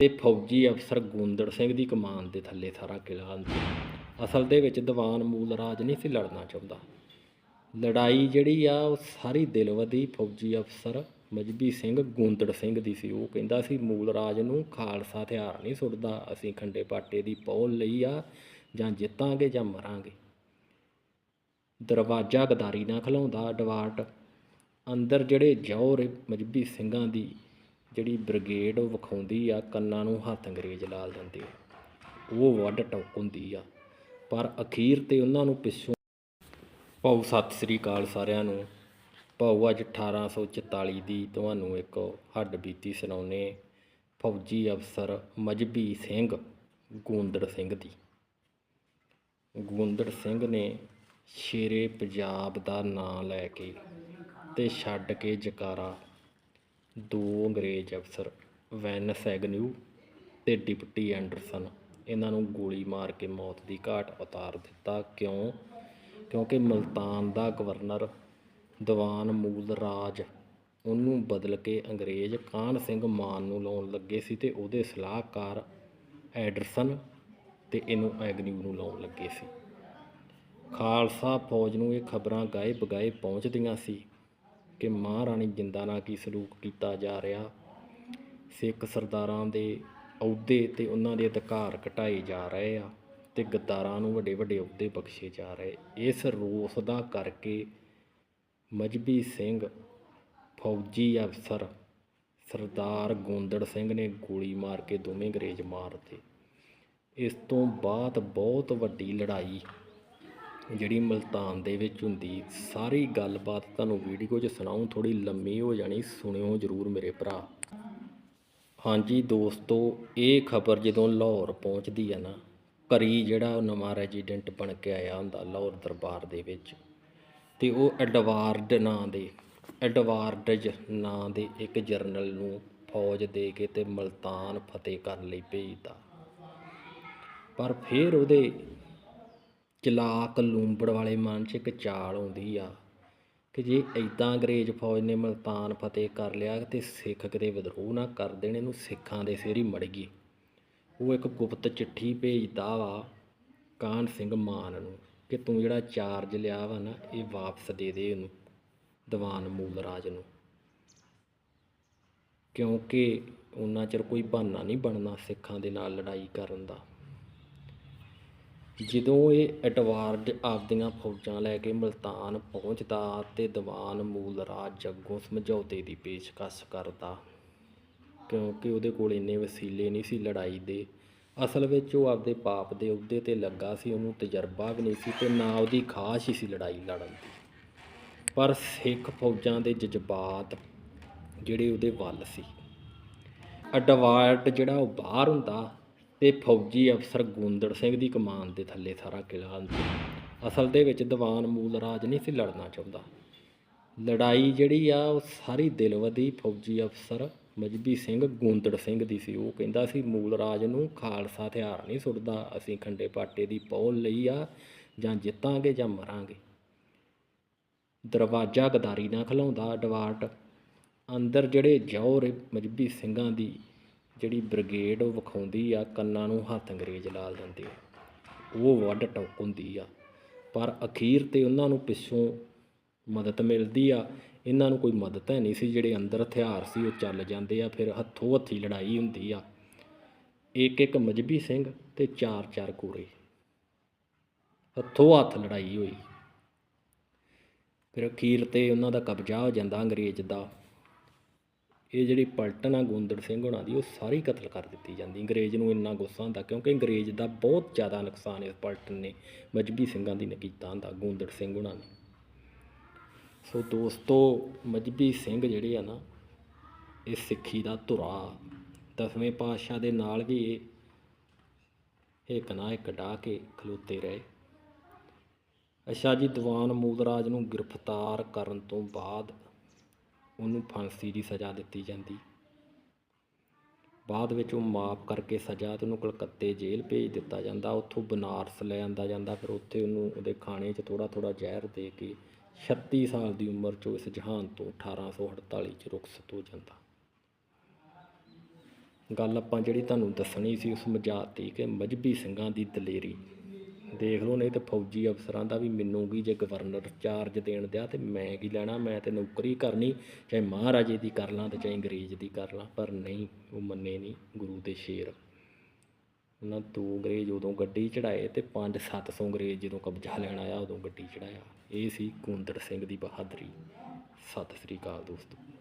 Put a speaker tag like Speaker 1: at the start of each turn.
Speaker 1: ਤੇ ਫੌਜੀ ਅਫਸਰ ਗੋਂਦੜ ਸਿੰਘ ਦੀ ਕਮਾਨ ਦੇ ਥੱਲੇ ਸਾਰਾ ਕਿਲਾ ਅਸਲ ਦੇ ਵਿੱਚ ਦੀਵਾਨ ਮੂਲ ਰਾਜ ਨਹੀਂ ਸੀ ਲੜਨਾ ਚਾਹੁੰਦਾ। ਲੜਾਈ ਜਿਹੜੀ ਆ, ਉਹ ਸਾਰੀ ਦਿਲਵਦੀ ਫੌਜੀ ਅਫਸਰ ਮਜਬੀ ਸਿੰਘ ਗੋਂਦੜ ਸਿੰਘ ਦੀ ਸੀ। ਉਹ ਕਹਿੰਦਾ ਸੀ, ਮੂਲ ਰਾਜ ਨੂੰ ਖਾਲਸਾ ਹਥਿਆਰ ਨਹੀਂ ਸੁੱਟਦਾ, ਅਸੀਂ ਖੰਡੇ ਪਾਟੇ ਦੀ ਪੌਲ ਲਈ ਆ, ਜਾਂ ਜਿੱਤਾਂਗੇ ਜਾਂ ਮਰਾਂਗੇ। ਦਰਵਾਜ਼ਾ ਗਦਾਰੀ ਨਾ ਖਲਾਉਂਦਾ ਡਵਾਟ ਅੰਦਰ ਜਿਹੜੇ ਜੌਹਰ ਮਜਬੀ ਸਿੰਘਾਂ ਦੀ ਜਿਹੜੀ ਬ੍ਰਿਗੇਡ ਉਹ ਵਿਖਾਉਂਦੀ ਆ, ਕੰਨਾਂ ਨੂੰ ਹੱਥ ਅੰਗਰੇਜ਼ ਲਾ ਦਿੰਦੇ ਆ। ਉਹ ਵੱਡ ਟੌਕ ਹੁੰਦੀ ਆ। ਪਰ ਅਖੀਰ ਤੇ ਉਹਨਾਂ ਨੂੰ ਪਿੱਛੋਂ ਭਾਊ ਸਤਿ ਸ੍ਰੀ ਅਕਾਲ ਸਾਰਿਆਂ ਨੂੰ। ਭਾਊ ਅੱਜ 1844 ਦੀ ਤੁਹਾਨੂੰ ਇੱਕ ਹੱਡ ਬੀਤੀ ਸੁਣਾਉਨੇ ਫੌਜੀ ਅਫਸਰ ਮਜਬੀ ਸਿੰਘ ਗੋਂਦੜ ਸਿੰਘ ਦੀ। ਗੋਂਦੜ ਸਿੰਘ ਨੇ ਸ਼ੇਰੇ ਪੰਜਾਬ ਦਾ ਨਾਂ ਲੈ ਕੇ ਤੇ ਛੱਡ ਕੇ ਜਕਾਰਾ ਦੋ ਅੰਗਰੇਜ਼ ਅਫਸਰ ਵੈਨਸ ਐਗਨਿਊ ਅਤੇ ਡਿਪਟੀ ਐਂਡਰਸਨ, ਇਹਨਾਂ ਨੂੰ ਗੋਲੀ ਮਾਰ ਕੇ ਮੌਤ ਦੀ ਘਾਟ ਉਤਾਰ ਦਿੱਤਾ। ਕਿਉਂ? ਕਿਉਂਕਿ ਮੁਲਤਾਨ ਦਾ ਗਵਰਨਰ ਦੀਵਾਨ ਮੂਲ ਰਾਜ ਉਹਨੂੰ ਬਦਲ ਕੇ ਅੰਗਰੇਜ਼ ਕਾਹਨ ਸਿੰਘ ਮਾਨ ਨੂੰ ਲਾਉਣ ਲੱਗੇ ਸੀ ਅਤੇ ਉਹਦੇ ਸਲਾਹਕਾਰ ਐਡਰਸਨ ਅਤੇ ਇਹਨੂੰ ਐਗਨਿਊ ਨੂੰ ਲਾਉਣ ਲੱਗੇ ਸੀ। ਖਾਲਸਾ ਫੌਜ ਨੂੰ ਇਹ ਖਬਰਾਂ ਗਾਏ ਬਗਾਏ ਪਹੁੰਚਦੀਆਂ ਸੀ। ਕਿ ਮਹਾਰਾਣੀ ਜਿੰਦਾ ਨਾਲ ਕੀ ਸਲੂਕ ਕੀਤਾ ਜਾ ਰਿਹਾ। ਸਿੱਖ ਸਰਦਾਰਾਂ ਦੇ ਅਹੁਦੇ ਤੇ ਉਹਨਾਂ ਦੇ ਅਧਿਕਾਰ ਘਟਾਏ ਜਾ ਰਹੇ ਆ ਤੇ ਗੱਦਾਰਾਂ ਨੂੰ ਵੱਡੇ ਵੱਡੇ ਅਹੁਦੇ ਬਖਸ਼ੇ ਜਾ ਰਹੇ। ਇਸ ਰੋਸ ਦਾ ਕਰਕੇ ਮਜਬੀ ਸਿੰਘ, ਫੌਜੀ ਅਫਸਰ ਸਰਦਾਰ ਗੋਂਦੜ ਸਿੰਘ ਨੇ ਗੋਲੀ ਮਾਰ ਕੇ ਦੋਵੇਂ ਅੰਗਰੇਜ਼ ਮਾਰਤੇ ਇਸ ਤੋਂ ਬਾਅਦ ਬਹੁਤ ਵੱਡੀ ਲੜਾਈ ਜਿਹੜੀ ਮੁਲਤਾਨ ਦੇ ਵਿੱਚ ਹੁੰਦੀ, ਸਾਰੀ ਗੱਲਬਾਤ ਤੁਹਾਨੂੰ ਵੀਡੀਓ 'ਚ ਸੁਣਾਉਂ ਥੋੜੀ ਲੰਮੀ ਹੋ ਜਾਣੀ, ਸੁਣਿਓ ਜਰੂਰ ਮੇਰੇ ਭਰਾ। ਹਾਂਜੀ ਦੋਸਤੋ, ਇਹ ਖਬਰ ਜਦੋਂ ਲਾਹੌਰ ਪਹੁੰਚਦੀ ਹੈ ਨਾ ਕਰੀ ਜਿਹੜਾ ਨਵਾਂ ਰੈਜ਼ੀਡੈਂਟ ਬਣ ਕੇ ਆਇਆ ਹੁੰਦਾ ਲਾਹੌਰ ਦਰਬਾਰ ਦੇ ਵਿੱਚ, ਤੇ ਉਹ ਐਡਵਾਰਡ ਨਾਂ ਦੇ ਐਡਵਾਰਡਜ ਨਾਂ ਦੇ ਇੱਕ ਜਰਨਲ ਨੂੰ ਫੌਜ ਦੇ ਕੇ ਤੇ ਮਲਤਾਨ ਫਤਿਹ ਕਰਨ ਲਈ ਭੇਜਦਾ ਪਰ ਫਿਰ ਉਹਦੇ ਚਲਾਕ ਲੂੰਬੜ ਵਾਲੇ ਮਨ 'ਚ ਇੱਕ ਚਾਲ ਆਉਂਦੀ ਆ ਕਿ ਜੇ ਇੱਦਾਂ ਅੰਗਰੇਜ਼ ਫੌਜ ਨੇ ਮਲਤਾਨ ਫਤਿਹ ਕਰ ਲਿਆ ਤੇ ਸਿੱਖ ਕਿਤੇ ਵਿਦਰੋਹ ਨਾ ਕਰ ਦੇਣ, ਇਹਨੂੰ ਸਿੱਖਾਂ ਦੇ ਸਿਰ ਹੀ ਮੜ ਗਈ। ਉਹ ਇੱਕ ਗੁਪਤ ਚਿੱਠੀ ਭੇਜਦਾ ਵਾ ਕਾਹਨ ਸਿੰਘ ਮਾਨ ਨੂੰ ਕਿ ਤੂੰ ਜਿਹੜਾ ਚਾਰਜ ਲਿਆ ਵਾ ਨਾ, ਇਹ ਵਾਪਸ ਦੇ ਦੇ ਉਹਨੂੰ ਦੀਵਾਨ ਮੂਲ ਰਾਜ ਨੂੰ। ਕਿਉਂਕਿ ਉਹਨਾਂ ਚਿਰ ਕੋਈ ਬਹਾਨਾ ਨਹੀਂ ਬਣਨਾ ਸਿੱਖਾਂ ਦੇ ਨਾਲ ਲੜਾਈ ਕਰਨ ਦਾ। ਜਦੋਂ ਇਹ ਐਡਵਾਰਡ ਆਪਦੀਆਂ ਫੌਜਾਂ ਲੈ ਕੇ ਮੁਲਤਾਨ ਪਹੁੰਚਦਾ ਅਤੇ ਦੀਵਾਨ ਮੂਲ ਰਾਜ ਅੱਗੋਂ ਸਮਝੌਤੇ ਦੀ ਪੇਸ਼ਕਸ਼ ਕਰਦਾ, ਕਿਉਂਕਿ ਉਹਦੇ ਕੋਲ ਇੰਨੇ ਵਸੀਲੇ ਨਹੀਂ ਸੀ ਲੜਾਈ ਦੇ। ਅਸਲ ਵਿੱਚ ਉਹ ਆਪਦੇ ਪਾਪ ਦੇ ਅਹੁਦੇ ਤੇ ਲੱਗਾ ਸੀ, ਉਹਨੂੰ ਤਜਰਬਾ ਵੀ ਨਹੀਂ ਸੀ ਤੇ ਨਾ ਉਹਦੀ ਖਾਸ਼ ਹੀ ਸੀ ਲੜਾਈ ਲੜਨ ਦੀ। ਪਰ ਸਿੱਖ ਫੌਜਾਂ ਦੇ ਜਜ਼ਬਾਤ ਜਿਹੜੇ ਉਹਦੇ ਵੱਲ ਸੀ। ਐਡਵਾਰਡ ਜਿਹੜਾ ਉਹ ਬਾਹਰ ਹੁੰਦਾ ਤੇ ਫੌਜੀ ਅਫਸਰ ਗੋਂਦੜ ਸਿੰਘ ਦੀ ਕਮਾਨ ਦੇ ਥੱਲੇ ਸਾਰਾ ਕਿਲਾ ਹੁੰਦਾ ਅਸਲ ਦੇ ਵਿੱਚ ਦੀਵਾਨ ਮੂਲ ਰਾਜ ਨਹੀਂ ਸੀ ਲੜਨਾ ਚਾਹੁੰਦਾ। ਲੜਾਈ ਜਿਹੜੀ ਆ, ਉਹ ਸਾਰੀ ਦਿਲਵਦੀ ਫੌਜੀ ਅਫਸਰ ਮਜਬੀ ਸਿੰਘ ਗੋਂਦੜ ਸਿੰਘ ਦੀ ਸੀ। ਉਹ ਕਹਿੰਦਾ ਸੀ, ਮੂਲ ਰਾਜ ਨੂੰ ਖਾਲਸਾ ਹਥਿਆਰ ਨਹੀਂ ਸੁੱਟਦਾ। ਅਸੀਂ ਖੰਡੇ ਪਾਟੇ ਦੀ ਪੌਲ ਲਈ ਆ, ਜਾਂ ਜਿੱਤਾਂਗੇ ਜਾਂ ਮਰਾਂਗੇ। ਦਰਵਾਜ਼ਾ ਗਦਾਰੀ ਨਾ ਖਲਾਉਂਦਾ ਡਵਾਟ ਅੰਦਰ ਜਿਹੜੇ ਜੌਹਰ ਮਜਬੀ ਸਿੰਘਾਂ ਦੀ ਜਿਹੜੀ ਬ੍ਰਿਗੇਡ ਉਹ ਵਿਖਾਉਂਦੀ ਆ, ਕੰਨਾਂ ਨੂੰ ਹੱਥ ਅੰਗਰੇਜ਼ ਲਾ ਦਿੰਦੇ ਆ। ਉਹ ਵੱਡ ਟੌਕ ਹੁੰਦੀ ਆ। ਪਰ ਅਖੀਰ ਤੇ ਉਹਨਾਂ ਨੂੰ ਪਿੱਛੋਂ ਮਦਦ ਮਿਲਦੀ ਆ। ਇਹਨਾਂ ਨੂੰ ਕੋਈ ਮਦਦ ਹੈ ਨਹੀਂ ਸੀ, ਜਿਹੜੇ ਅੰਦਰ ਹਥਿਆਰ ਸੀ, ਉਹ ਚੱਲ ਜਾਂਦੇ ਆ। ਫਿਰ ਹੱਥੋਂ ਹੱਥੀ ਲੜਾਈ ਹੁੰਦੀ ਆ। ਇੱਕ ਇੱਕ ਮਜਬੀ ਸਿੰਘ ਤੇ ਚਾਰ ਚਾਰ ਕੋਰੇ। ਹੱਥੋਂ ਹੱਥ ਲੜਾਈ ਹੋਈ। ਫਿਰ ਅਖੀਰ ਤੇ ਉਹਨਾਂ ਦਾ ਕਬਜ਼ਾ ਹੋ ਜਾਂਦਾ ਅੰਗਰੇਜ਼ ਦਾ। ਇਹ ਜਿਹੜੀ ਪਲਟਨ ਆ, ਗੋਂਦੜ ਸਿੰਘ ਹੋਣਾ ਦੀ, ਉਹ ਸਾਰੀ ਕਤਲ ਕਰ ਦਿੱਤੀ ਜਾਂਦੀ। ਅੰਗਰੇਜ਼ ਨੂੰ ਇੰਨਾ ਗੁੱਸਾ ਹੁੰਦਾ ਕਿਉਂਕਿ ਅੰਗਰੇਜ਼ ਦਾ ਬਹੁਤ ਜ਼ਿਆਦਾ ਨੁਕਸਾਨ ਇਸ ਪਲਟਨ ਨੇ, ਮਜਬੀ ਸਿੰਘਾਂ ਦੀ ਨੇ ਕੀਤਾ ਹੁੰਦਾ ਗੋਂਦੜ ਸਿੰਘ ਹੋਣਾ ਨੇ। ਸੋ ਦੋਸਤੋ, ਮਜਬੀ ਸਿੰਘ ਜਿਹੜੇ ਆ ਨਾ, ਇਹ ਸਿੱਖੀ ਦਾ ਧੁਰਾ। ਦਸਵੇਂ ਪਾਤਸ਼ਾਹ ਦੇ ਨਾਲ ਵੀ ਇਹ, ਇੱਕ ਨਾ ਇੱਕ ਡਾ ਕੇ ਖਲੋਤੇ ਰਹੇ। ਅੱਛਾ ਜੀ, ਦੀਵਾਨ ਮੂਲਰਾਜ ਨੂੰ ਗ੍ਰਿਫਤਾਰ ਕਰਨ ਤੋਂ ਬਾਅਦ ਉਹਨੂੰ ਫਾਂਸੀ ਦੀ ਸਜ਼ਾ ਦਿੱਤੀ ਜਾਂਦੀ। ਬਾਅਦ ਵਿੱਚ ਉਹ ਮਾਫ ਕਰਕੇ ਸਜ਼ਾ ਤੇ ਉਹਨੂੰ ਕਲਕੱਤੇ ਜੇਲ੍ਹ ਭੇਜ ਦਿੱਤਾ ਜਾਂਦਾ। ਉੱਥੋਂ ਬਨਾਰਸ ਲੈ ਆਂਦਾ ਜਾਂਦਾ। ਫਿਰ ਉੱਥੇ ਉਹਨੂੰ ਉਹਦੇ ਖਾਣੇ 'ਚ ਥੋੜਾ ਥੋੜਾ ਜ਼ਹਿਰ ਦੇ ਕੇ 36 ਸਾਲ ਦੀ ਉਮਰ 'ਚ ਇਸ ਜਹਾਨ ਤੋਂ 1848 'ਚ ਰੁਖਸਤ ਹੋ ਜਾਂਦਾ। ਗੱਲ ਆਪਾਂ ਜਿਹੜੀ ਤੁਹਾਨੂੰ ਦੱਸਣੀ ਸੀ ਉਸ ਮਜਾਤ ਦੀ ਕਿ ਮਜਬੀ ਸਿੰਘਾਂ ਦੀ ਦਲੇਰੀ। ਦੇਖ ਲਓ, ਨਹੀਂ ਤੇ ਫੌਜੀ ਅਫਸਰਾਂ ਦਾ ਵੀ ਮੈਨੂੰ ਕੀ ਜੇ ਗਵਰਨਰ ਚਾਰਜ ਦੇਣ ਦਿਆ ਤੇ ਮੈਂ ਕੀ ਲੈਣਾ? ਮੈਂ ਤੇ ਨੌਕਰੀ ਕਰਨੀ, ਚਾਹੇ ਮਹਾਰਾਜੇ ਦੀ ਕਰ ਲਾਂ ਤੇ ਚਾਹੇ ਅੰਗਰੇਜ਼ ਦੀ ਕਰ ਲਾਂ, ਪਰ ਨਹੀਂ, ਉਹ ਮੰਨੇ ਨਹੀਂ ਗੁਰੂ ਦੇ ਸ਼ੇਰ। ਉਹਨਾਂ ਦੋ ਅੰਗਰੇਜ਼ ਉਦੋਂ ਗੱਡੀ ਚੜਾਏ ਤੇ 5-700 ਅੰਗਰੇਜ਼ ਜਦੋਂ ਕਬਜ਼ਾ ਲੈਣ ਆਇਆ, ਉਦੋਂ ਗੱਡੀ ਚੜਾਇਆ। ਇਹ ਸੀ ਕੁੰਦੜ ਸਿੰਘ ਦੀ ਬਹਾਦਰੀ। ਸਤਿ ਸ੍ਰੀ ਅਕਾਲ ਦੋਸਤੋ।